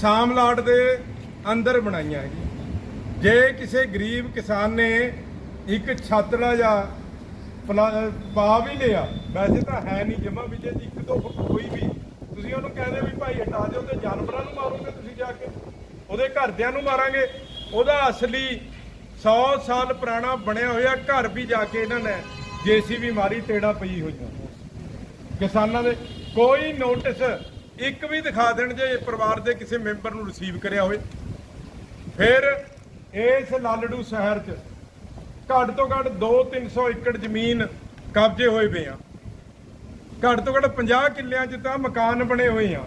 ਸਾਮਲਾਟ ਦੇ ਅੰਦਰ ਬਣਾਈਆਂ ਜੇ। ਕਿਸੇ ਗਰੀਬ ਕਿਸਾਨ ਨੇ ਇੱਕ ਛਾਤਰਾ ਜਾਂ ਪਾ ਵੀ ਲਿਆ, ਵੈਸੇ ਤਾਂ ਹੈ ਨਹੀਂ ਜਮਾ ਵੀ ਇੱਕ ਦੋ ਫੁੱਟ ਕੋਈ ਵੀ। ਤੁਸੀਂ ਉਹਨੂੰ ਕਹਿੰਦੇ ਵੀ ਭਾਈ ਹਟਾ ਦਿਓ ਤੇ ਜਾਨਵਰਾਂ ਨੂੰ ਮਾਰੋਗੇ ਤੁਸੀਂ ਜਾ ਕੇ। ਉਹਦੇ ਘਰਦਿਆਂ ਨੂੰ ਮਾਰਾਂਗੇ। ਉਹਦਾ ਅਸਲੀ 100 ਸਾਲ ਪੁਰਾਣਾ ਬਣਿਆ ਹੋਇਆ ਘਰ ਵੀ ਜਾ ਕੇ ਇਹਨਾਂ ਨੇ ਜੀਸੀਬੀ ਮਾਰੀ, ਟੇੜਾ ਪਈ ਹੋਈਆਂ। ਕਿਸਾਨਾਂ ਦੇ ਕੋਈ ਨੋਟਿਸ ਇੱਕ ਵੀ ਦਿਖਾ ਦੇਣ ਜੇ ਪਰਿਵਾਰ ਦੇ ਕਿਸੇ ਮੈਂਬਰ ਨੂੰ ਰਿਸੀਵ ਕਰਿਆ ਹੋਵੇ। ਫਿਰ ਇਸ ਲਾਲੜੂ ਸ਼ਹਿਰ 'ਚ ਘੱਟ ਤੋਂ ਘੱਟ 2-300 ਏਕੜ ਜ਼ਮੀਨ ਕਬਜ਼ੇ ਹੋਏ ਪਏ ਆ। ਘੱਟ ਤੋਂ ਘੱਟ 50 ਕਿੱਲਿਆਂ 'ਚ ਤਾਂ ਮਕਾਨ ਬਣੇ ਹੋਏ ਆ।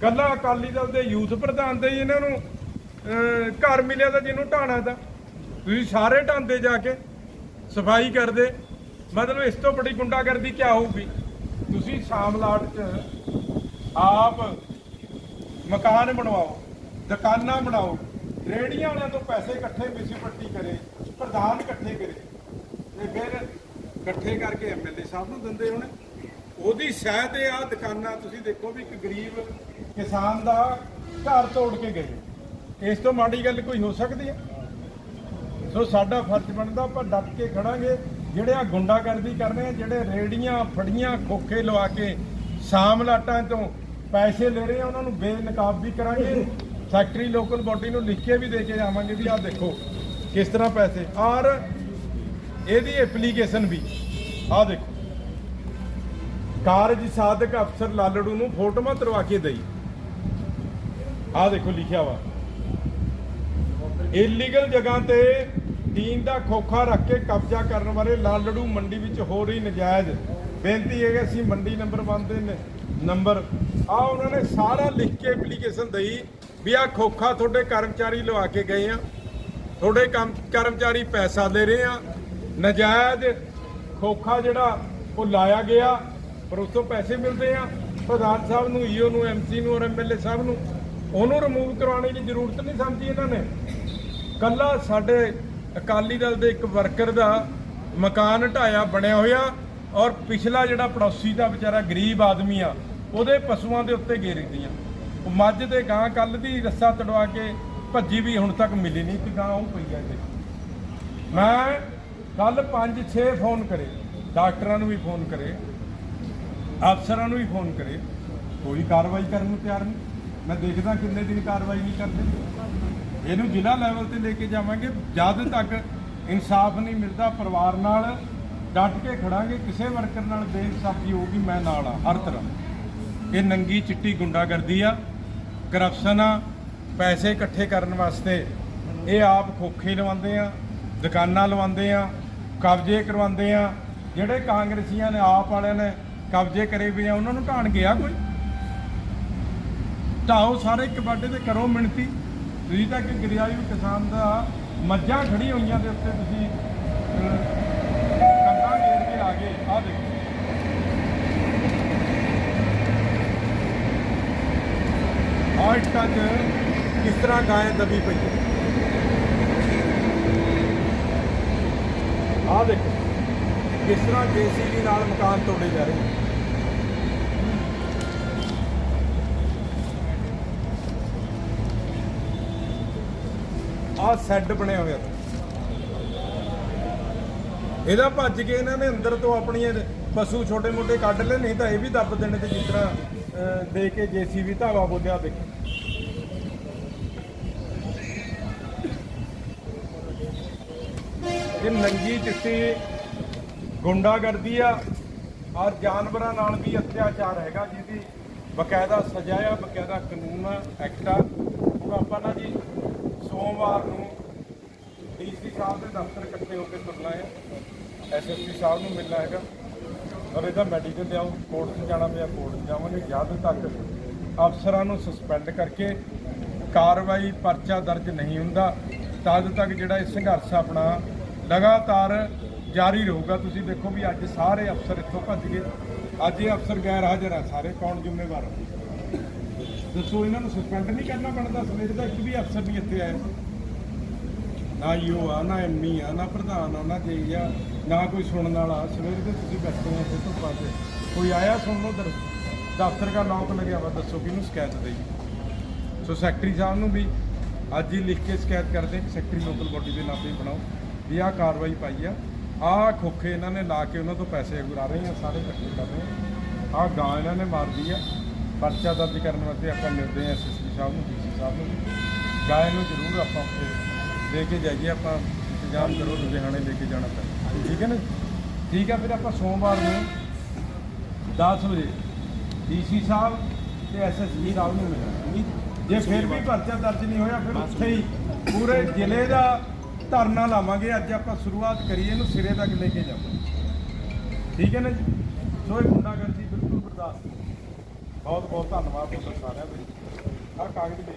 ਕੱਲਾ ਅਕਾਲੀ ਦਲ ਦੇ ਯੂਥ ਪ੍ਰਧਾਨ ਦੇ ਇਹਨਾਂ ਨੂੰ ਘਰ ਮਿਲਿਆ ਤਾਂ ਜਿਹਨੂੰ ਢਾਣਾ ਦਾ ਤੁਸੀਂ ਸਾਰੇ ਢਾਂਦੇ ਜਾ ਕੇ ਸਫ਼ਾਈ ਕਰਦੇ। ਮਤਲਬ ਇਸ ਤੋਂ ਬੜੀ ਗੁੰਡਾਗਰਦੀ ਕੀ ਹੋਊਗੀ? ਤੁਸੀਂ ਸ਼ਾਮਲਾਟ 'ਚ ਆਪ ਮਕਾਨ ਬਣਵਾਓ, ਦੁਕਾਨਾਂ ਬਣਾਓ ਰੇੜੀਆਂ ਵਾਲਿਆਂ ਤੋਂ ਪੈਸੇ ਇਕੱਠੇ ਮਿਊਨਿਸਪੈਲਿਟੀ ਕਰੇ, ਪ੍ਰਧਾਨ ਇਕੱਠੇ ਕਰੇ। ਤੇ ਫਿਰ ਇਕੱਠੇ ਕਰਕੇ ਐਮਐਲਏ ਸਾਹਿਬ ਨੂੰ ਦਿੰਦੇ ਹੋਣੇ। ਉਹਦੀ ਸ਼ਾਇਦ ਤੇ ਆ, ਦੁਕਾਨਾਂ, ਤੁਸੀਂ ਦੇਖੋ ਵੀ ਇੱਕ ਗਰੀਬ ਕਿਸਾਨ ਦਾ ਘਰ ਤੋੜ ਕੇ ਗਏ। ਇਸ ਤੋਂ ਮਾੜੀ ਗੱਲ ਕੋਈ ਹੋ ਸਕਦੀ ਹੈ? ਸੋ ਸਾਡਾ ਫਰਜ਼ ਬਣਦਾ, ਆਪਾਂ ਡੱਟ ਕੇ ਖੜਾਂਗੇ। ਜਿਹੜੇ ਆ ਗੁੰਡਾਗਰਦੀ ਕਰ ਰਹੇ ਆ, ਜਿਹੜੇ ਰੇੜੀਆਂ ਫੜੀਆਂ, ਖੋਖੇ ਲਵਾ ਕੇ, ਸ਼ਾਮ ਲਾਟਾਂ ਤੋਂ ਪੈਸੇ ਲੈ ਰਹੇ ਆ, ਉਹਨਾਂ ਨੂੰ ਬੇਨਕਾਬ ਵੀ ਕਰਾਂਗੇ। ਫੈਕਟਰੀ ਲੋਕਲ ਬਾਡੀ ਨੂੰ ਲਿਖ ਕੇ ਵੀ ਦੇ ਕੇ ਜਾਵਾਂਗੇ ਵੀ ਆਹ ਦੇਖੋ ਕਿਸ ਤਰ੍ਹਾਂ ਪੈਸੇ। ਔਰ ਇਹਦੀ ਐਪਲੀਕੇਸ਼ਨ ਵੀ। ਆਹ ਦੇਖੋ। ਕਾਰਜ ਸਾਧਕ ਅਫਸਰ ਲਾਲੜੂ ਨੂੰ ਫੋਟੋਆਂ ਤਰਵਾ ਕੇ ਦਈ। ਆਹ ਦੇਖੋ, ਲਿਖਿਆ ਵਾ। ਇਲੀਗਲ ਜਗ੍ਹਾ ਤੇ ਟੀਮ ਦਾ ਖੋਖਾ ਰੱਖ ਕੇ ਕਬਜ਼ਾ ਕਰਨ ਵਾਲੇ ਲਾਲੜੂ ਮੰਡੀ ਵਿੱਚ ਹੋ ਰਹੀ ਨਜਾਇਜ਼। ਬੇਨਤੀ ਹੈ ਕਿ ਅਸੀਂ ਮੰਡੀ ਨੰਬਰ 1 ਦੇ ਨੰਬਰ। ਆ ਉਹਨਾਂ ਨੇ ਸਾਰਾ ਲਿਖ ਕੇ ਐਪਲੀਕੇਸ਼ਨ ਦਈ ਵੀ ਆ ਖੋਖਾ ਤੁਹਾਡੇ ਕਰਮਚਾਰੀ ਲਵਾ ਕੇ ਗਏ ਆ। ਤੁਹਾਡੇ ਕੰਮ, ਕਰਮਚਾਰੀ ਪੈਸਾ ਦੇ ਰਹੇ ਆ। ਨਜਾਇਜ਼ ਖੋਖਾ ਜਿਹੜਾ ਉਹ ਲਾਇਆ ਗਿਆ, ਪਰ ਉਸ ਤੋਂ ਪੈਸੇ ਮਿਲਦੇ ਆ। ਪ੍ਰਧਾਨ ਸਾਹਿਬ ਨੂੰ, ਈਓ ਨੂੰ ਐਮਸੀ ਨੂੰ ਔਰ ਐਮਐਲਏ ਸਾਹਿਬ ਨੂੰ ਉਹਨੂੰ ਰਿਮੂਵ ਕਰਵਾਉਣ ਦੀ ਜ਼ਰੂਰਤ ਨਹੀਂ ਸਮਝੀ ਇਹਨਾਂ ਨੇ। ਕੱਲਾ ਸਾਡੇ ਅਕਾਲੀ ਦਲ ਦੇ ਇੱਕ ਵਰਕਰ ਦਾ ਮਕਾਨ ਢਾਇਆ ਬਣਿਆ ਹੋਇਆ ਔਰ ਪਿਛਲਾ ਜਿਹੜਾ ਪੜੋਸੀ ਦਾ ਵਿਚਾਰਾ ਗਰੀਬ ਆਦਮੀ ਆ ਉਹਦੇ ਪਸ਼ੂਆਂ ਦੇ ਉੱਤੇ ਗੇਰੀ ਦੀਆਂ ਮੱਝ ਦੇ ਗਾਂ ਕੱਲ ਦੀ ਰੱਸਾ ਤੜਵਾ ਕੇ ਭੱਜੀ ਵੀ ਹੁਣ ਤੱਕ ਮਿਲੀ ਨਹੀਂ, ਤੇ ਗਾਂ ਉਹ ਪਈ ਆ ਇੱਥੇ। ਮੈਂ ਕੱਲ 5-6 ਫੋਨ ਕਰੇ, ਡਾਕਟਰਾਂ ਨੂੰ ਵੀ ਫੋਨ ਕਰੇ, ਅਫਸਰਾਂ ਨੂੰ ਵੀ ਫੋਨ ਕਰੇ, ਕੋਈ ਕਾਰਵਾਈ ਕਰਨ ਨੂੰ ਤਿਆਰ ਨਹੀਂ। ਮੈਂ ਦੇਖਦਾ ਕਿੰਨੇ ਦਿਨ ਕਾਰਵਾਈ ਨਹੀਂ ਕਰਦੇ। ਇਹਨੂੰ ਜ਼ਿਲ੍ਹਾ ਲੈਵਲ ਤੇ ਲੈ ਕੇ ਜਾਵਾਂਗੇ, ਜਦ ਤੱਕ ਇਨਸਾਫ ਨਹੀਂ ਮਿਲਦਾ, ਪਰਿਵਾਰ ਨਾਲ ਡਟ ਕੇ ਖੜਾਂਗੇ, ਕਿਸੇ ਵਰਕਰ ਨਾਲ ਬੇਇਨਸਾਫੀ ਹੋਊਗੀ, ਮੈਂ ਨਾਲ ਆ ਹਰ ਤਰ੍ਹਾਂ। ਇਹ ਨੰਗੀ ਚਿੱਟੀ ਗੁੰਡਾਗਰਦੀ ਆ ਕਰਪਸ਼ਨ ਆ ਪੈਸੇ ਇਕੱਠੇ ਕਰਨ ਵਾਸਤੇ। ਇਹ ਆਪ ਖੋਖੇ ਲਵਾਉਂਦੇ ਆ ਦੁਕਾਨਾਂ ਲਵਾਉਂਦੇ ਆ ਕਬਜ਼ੇ ਕਰਵਾਉਂਦੇ ਆ। ਜਿਹੜੇ ਕਾਂਗਰਸੀਆਂ ਨੇ ਆਪ ਵਾਲਿਆਂ ਨੇ ਕਬਜ਼ੇ ਕਰੇ ਵੀ ਆ ਉਹਨਾਂ ਨੂੰ ਢਾਣ ਗਿਆ ਕੋਈ? ਢਾਓ ਸਾਰੇ ਇੱਕ ਬਾਡੇ ਤੇ ਕਰੋ ਮਿਣਤੀ। ਤੁਸੀਂ ਤਾਂ ਕਿ ਗਰਿਆਈ ਕਿਸਾਨ ਦਾ ਮੱਝਾਂ ਖੜੀ ਹੋਈਆਂ ਦੇ ਉੱਤੇ ਤੁਸੀਂ ਅਹ, ਕੰਧਾਂ ਘੇਰ ਕੇ ਆ ਗਏ। ਆ ਦੇਖੋ। ਆਹ 'ਚ ਕਿਸ ਤਰ੍ਹਾਂ ਗਾਂ ਦਬੀ ਪਈ ਹੈ? ਆਹ ਦੇਖੋ, ਕਿਸ ਤਰ੍ਹਾਂ ਜੀਸੀਬੀ ਨਾਲ ਮਕਾਨ ਤੋੜੇ ਜਾ ਰਹੇ ਨੇ। ਆਹ ਸੈੱਡ ਬਣਿਆ ਹੋਇਆ ਇਹਦਾ ਭੱਜ ਕੇ ਇਹਨਾਂ ਨੇ ਅੰਦਰ ਤੋਂ ਆਪਣੀਆਂ ਪਸ਼ੂ ਛੋਟੇ ਮੋਟੇ ਕੱਢ ਲੈ ਨਹੀਂ ਤਾਂ ਇਹ ਵੀ ਦੱਬ ਦੇਣੇ ਤੇ ਜਿਸ ਤਰ੍ਹਾਂ ਦੇ ਕੇ ਜੀਸੀਬੀ ਧਾਵਾ ਬੋਲਿਆ ਦੇਖੋ ਇਹ ਨੰਗੀ ਚਿੱਟੀ ਗੁੰਡਾਗਰਦੀ ਆ, ਔਰ ਜਾਨਵਰਾਂ ਨਾਲ ਵੀ ਅਤਿਆਚਾਰ ਹੈਗਾ, ਜਿਹਦੀ ਬਕਾਇਦਾ ਸਜ਼ਾ ਆ, ਬਕਾਇਦਾ ਕਾਨੂੰਨ ਆ, ਐਕਟ ਆ। ਉਹ ਆਪਾਂ ਨਾ ਜੀ ਸੋਮਵਾਰ ਨੂੰ ਡੀਸੀ ਸਾਹਿਬ ਦੇ ਦਫ਼ਤਰ ਇਕੱਠੇ ਹੋ ਕੇ ਤੁਰਨਾ ਹੈ ਐਸਐਸਪੀ ਸਾਹਿਬ ਨੂੰ ਮਿਲਣਾ ਹੈਗਾ। ਔਰ ਇਹਦਾ ਮੈਡੀਕਲ ਲਿਆਓ, ਕੋਰਟ 'ਚ ਜਾਣਾ ਪਿਆ, ਕੋਰਟ 'ਚ ਜਾਵਾਂਗੇ ਜਦ ਤੱਕ ਅਫਸਰਾਂ ਨੂੰ ਸਸਪੈਂਡ ਕਰਕੇ ਕਾਰਵਾਈ ਪਰਚਾ ਦਰਜ ਨਹੀਂ ਹੁੰਦਾ। ਤਦ ਤੱਕ ਜਿਹੜਾ ਇਹ ਸੰਘਰਸ਼ ਆਪਣਾ ਲਗਾਤਾਰ ਜਾਰੀ ਰਹੂਗਾ। ਤੁਸੀਂ ਦੇਖੋ ਵੀ ਅੱਜ ਸਾਰੇ ਅਫਸਰ ਇੱਥੋਂ ਭੱਜ ਗਏ। ਅੱਜ ਇਹ ਅਫਸਰ ਗੈਰ ਹਾਜ਼ਰ ਆ, ਸਾਰੇ ਕੌਣ ਜ਼ਿੰਮੇਵਾਰ ਦੱਸੋ, ਇਹਨਾਂ ਨੂੰ ਸਸਪੈਂਡ ਨਹੀਂ ਕਰਨਾ ਬਣਦਾ? ਸਵੇਰ ਦਾ ਇੱਕ ਵੀ ਅਫਸਰ ਨਹੀਂ ਇੱਥੇ ਆਇਆ। ਨਾ ਯੋ ਆ, ਨਾ ਐਮਈ ਆ, ਨਾ ਪ੍ਰਧਾਨ ਆ, ਨਾ ਜੇ ਆ, ਨਾ ਕੋਈ ਸੁਣਨ ਵਾਲਾ ਸਵੇਰ ਦੇ ਤੁਸੀਂ ਬੈਠੇ ਹੋ ਇੱਥੇ ਧੁੱਪਾਂ ਤੇ ਕੋਈ ਆਇਆ ਸੁਣਨ ਉਧਰ ਦਫ਼ਤਰ ਦਾ ਲੋਕ ਲੱਗਿਆ ਵਾ, ਦੱਸੋ ਕਿਹਨੂੰ ਸ਼ਿਕਾਇਤ ਦੇਈ? ਸੋ ਸੈਕਟਰੀ ਸਾਹਿਬ ਨੂੰ ਵੀ ਅੱਜ ਹੀ ਲਿਖ ਕੇ ਸ਼ਿਕਾਇਤ ਕਰਦੇ। ਕਿ ਸੈਕਟਰੀ ਲੋਕਲ ਬੋਡੀ ਦੇ ਨਾਮ ਤੇ ਬਣਾਓ। ਵੀ ਆਹ ਕਾਰਵਾਈ ਪਾਈ ਆ। ਆਹ ਖੋਖੇ ਇਹਨਾਂ ਨੇ ਲਾ ਕੇ ਉਹਨਾਂ ਤੋਂ ਪੈਸੇ ਗੁਰਾ ਰਹੇ ਆ, ਸਾਰੇ ਇਕੱਠੇ ਕਰ ਰਹੇ ਆ। ਆਹ ਗਾਂ ਇਹਨਾਂ ਨੇ ਮਾਰਦੀ ਆ। ਪਰਚਾ ਦਰਜ ਕਰਨ ਵਾਸਤੇ ਆਪਾਂ ਮਿਲਦੇ ਆ ਐਸਐਸਪੀ ਸਾਹਿਬ ਨੂੰ, ਡੀਸੀ ਸਾਹਿਬ ਨੂੰ। ਗਾਂ ਨੂੰ ਜ਼ਰੂਰ ਆਪਾਂ ਉੱਥੇ ਲੈ ਕੇ ਜਾਈਏ, ਆਪਾਂ ਇੰਤਜ਼ਾਮ ਕਰੋ ਲੁਧਿਆਣੇ ਲੈ ਕੇ ਜਾਣਾ ਪੈਂਦਾ ਠੀਕ ਹੈ ਨਾ ਠੀਕ ਹੈ ਫਿਰ ਆਪਾਂ ਸੋਮਵਾਰ ਨੂੰ 10 ਵਜੇ ਡੀਸੀ ਸਾਹਿਬ ਤੇ ਐਸਐਸਪੀ ਸਾਹਿਬ ਨੂੰ ਮਿਲਾਂਗੇ। ਜੇ ਫਿਰ ਵੀ ਪਰਚਾ ਦਰਜ ਨਹੀਂ ਹੋਇਆ, ਫਿਰ ਉੱਥੇ ਹੀ ਪੂਰੇ ਜ਼ਿਲ੍ਹੇ ਦਾ ਧਰਨਾ ਲਾਵਾਂਗੇ, ਅੱਜ ਆਪਾਂ ਸ਼ੁਰੂਆਤ ਕਰੀਏ, ਇਹਨੂੰ ਸਿਰੇ ਤੱਕ ਲੈ ਕੇ ਜਾਵਾਂਗੇ। ਠੀਕ ਹੈ ਨਾ ਜੀ? ਸੋ ਇਹ ਗੁੰਡਾਗਰਦੀ ਬਿਲਕੁਲ ਬਰਦਾਸ਼ਤ ਬਹੁਤ ਬਹੁਤ ਧੰਨਵਾਦ ਤੁਹਾਡਾ ਸਾਰਿਆਂ ਦਾ। ਆਹ ਕਾਗਜ਼ ਦੇ